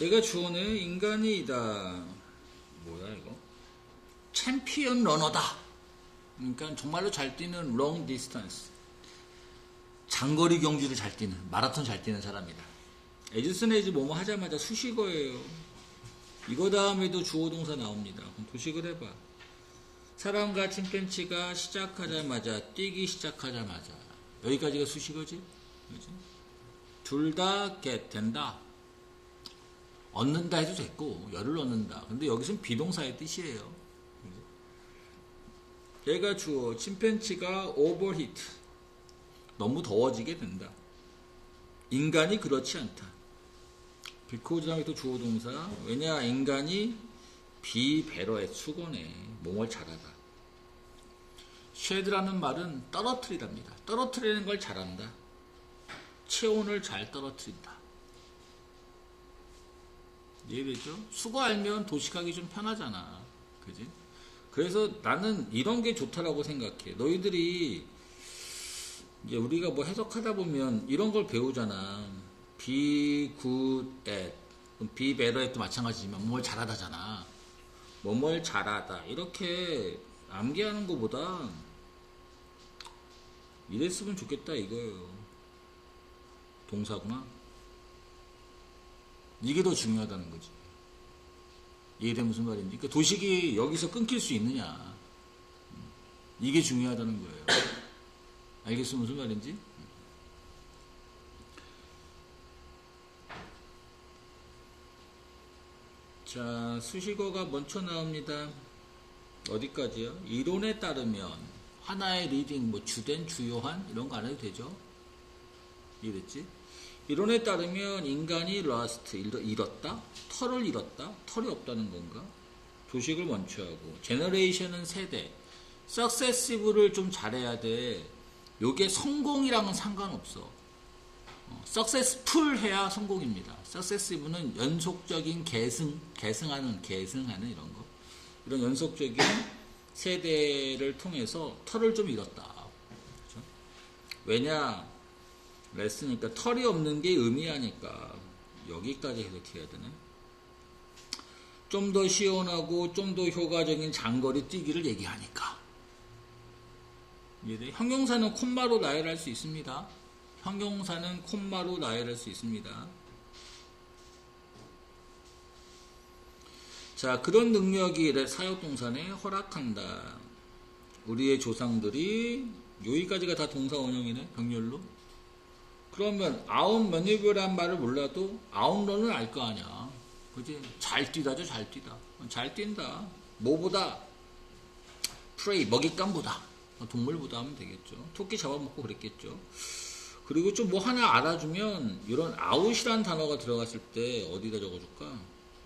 얘가 주어는 인간이다. 뭐야 이거? 챔피언 러너다. 그러니까 정말로 잘 뛰는 롱 디스턴스. 장거리 경주를 잘 뛰는 마라톤 잘 뛰는 사람이다. 에지슨 에지 뭐뭐 하자마자 수식어예요. 이거 다음에도 주어 동사 나옵니다. 그럼 도식을 해봐. 사람과 침팬치가 시작하자마자 뛰기 시작하자마자 여기까지가 수식어지. 그지? 둘다 get 된다. 얻는다 해도 됐고 열을 얻는다. 근데 여기서는 비동사의 뜻이에요. 얘가 주어 침팬치가 오버히트 너무 더워지게 된다. 인간이 그렇지 않다. 다음에 또 주어 동사 왜냐 인간이 비배러에 수건에 몸을 잘하다. 쉐드라는 말은 떨어뜨리랍니다. 떨어뜨리는 걸 잘한다. 체온을 잘 떨어뜨린다. 이해되죠? 수거 알면 도식하기 좀 편하잖아. 그지? 그래서 나는 이런 게 좋다라고 생각해. 너희들이 이제 우리가 뭐 해석하다 보면 이런 걸 배우잖아. be good at, be better at도 마찬가지지만 뭘 잘하다잖아. 뭐뭘 잘하다. 이렇게 암기하는 것보다 이랬으면 좋겠다 이거예요. 동사구나. 이게 더 중요하다는 거지. 이해된 무슨 말인지. 그러니까 도식이 여기서 끊길 수 있느냐. 이게 중요하다는 거예요. 알겠어 무슨 말인지? 자, 수식어가 먼저 나옵니다. 어디까지요? 이론에 따르면 하나의 리딩, 뭐 주된, 주요한 이런 거 안 해도 되죠? 이해됐지? 이론에 따르면 인간이 lost, 잃었다? 털을 잃었다? 털이 없다는 건가? 도식을 먼저 하고 generation은 세대 successive를 좀 잘해야 돼 요게 성공이랑은 상관없어 어, successful 해야 성공입니다 successive는 연속적인 계승, 계승하는, 계승하는 이런 거 이런 연속적인 세대를 통해서 털을 좀 잃었다 그렇죠? 왜냐 레슨이니까 털이 없는 게 의미하니까 여기까지 해석해야 되네. 좀 더 시원하고 좀 더 효과적인 장거리 뛰기를 얘기하니까. 형용사는 콤마로 나열할 수 있습니다. 형용사는 콤마로 나열할 수 있습니다. 자, 그런 능력이 사역동산에 허락한다. 우리의 조상들이 여기까지가 다 동사 원형이네, 병렬로. 그러면 아웃 매니브란 말을 몰라도 아웃런을 알거 아니야. 그지? 잘 뛰다죠, 잘 뛰다. 잘 뛴다. 뭐보다? 프레이, 먹잇감보다. 동물보다 하면 되겠죠. 토끼 잡아먹고 그랬겠죠. 그리고 좀 뭐 하나 알아주면 이런 아웃이란 단어가 들어갔을 때 어디다 적어줄까?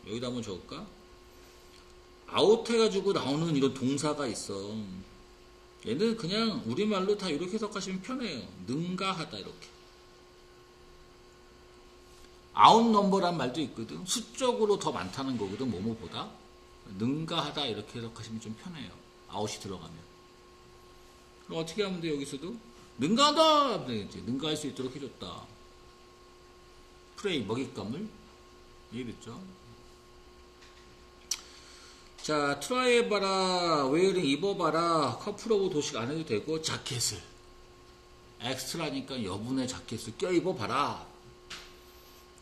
여기다 한번 적을까? 아웃 해가지고 나오는 이런 동사가 있어. 얘는 그냥 우리말로 다 이렇게 해석하시면 편해요. 능가하다 이렇게. 아웃 넘버란 말도 있거든. 수적으로 더 많다는 거거든. 뭐뭐보다. 능가하다 이렇게 해석하시면 좀 편해요. 아웃이 들어가면. 그럼 어떻게 하면 돼 여기서도? 능가하다! 되겠지. 능가할 수 있도록 해줬다. 프레이 먹잇감을 이해됐죠? 자, 트라이 해봐라, 웨어링 입어봐라, 커플 오브 도식 안 해도 되고, 자켓을. 엑스트라니까 여분의 자켓을 껴입어봐라.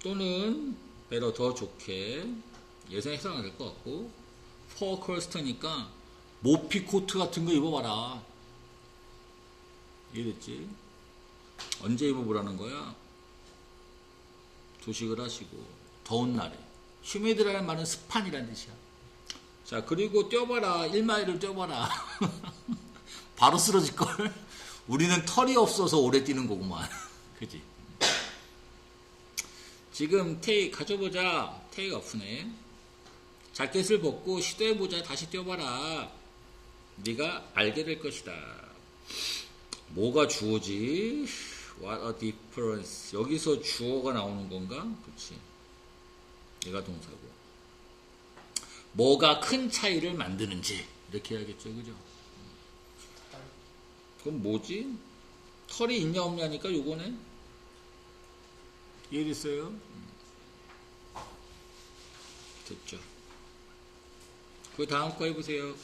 또는 배러 더 좋게 예상 해석이 될것 같고 포컬스터니까 모피 코트 같은 거 입어봐라. 이해됐지? 언제 입어보라는 거야? 도식을 하시고 더운 날에. 휴미드라는 말은 습한이라는 뜻이야. 자 그리고 뛰어봐라. 1마일을 뛰어봐라. 바로 쓰러질걸. 우리는 털이 없어서 오래 뛰는 거구만. 그지? 지금 테이 가져보자. 테이가 없으네. 자켓을 벗고 시도해보자. 다시 뛰어봐라. 네가 알게 될 것이다. 뭐가 주어지? What a difference. 여기서 주어가 나오는 건가? 그렇지. 얘가 동사고. 뭐가 큰 차이를 만드는지 이렇게 해야겠죠, 그죠? 그럼 뭐지? 털이 있냐 없냐니까 요거네. 이해됐어요? 음. 됐죠. 그 다음 거 해보세요.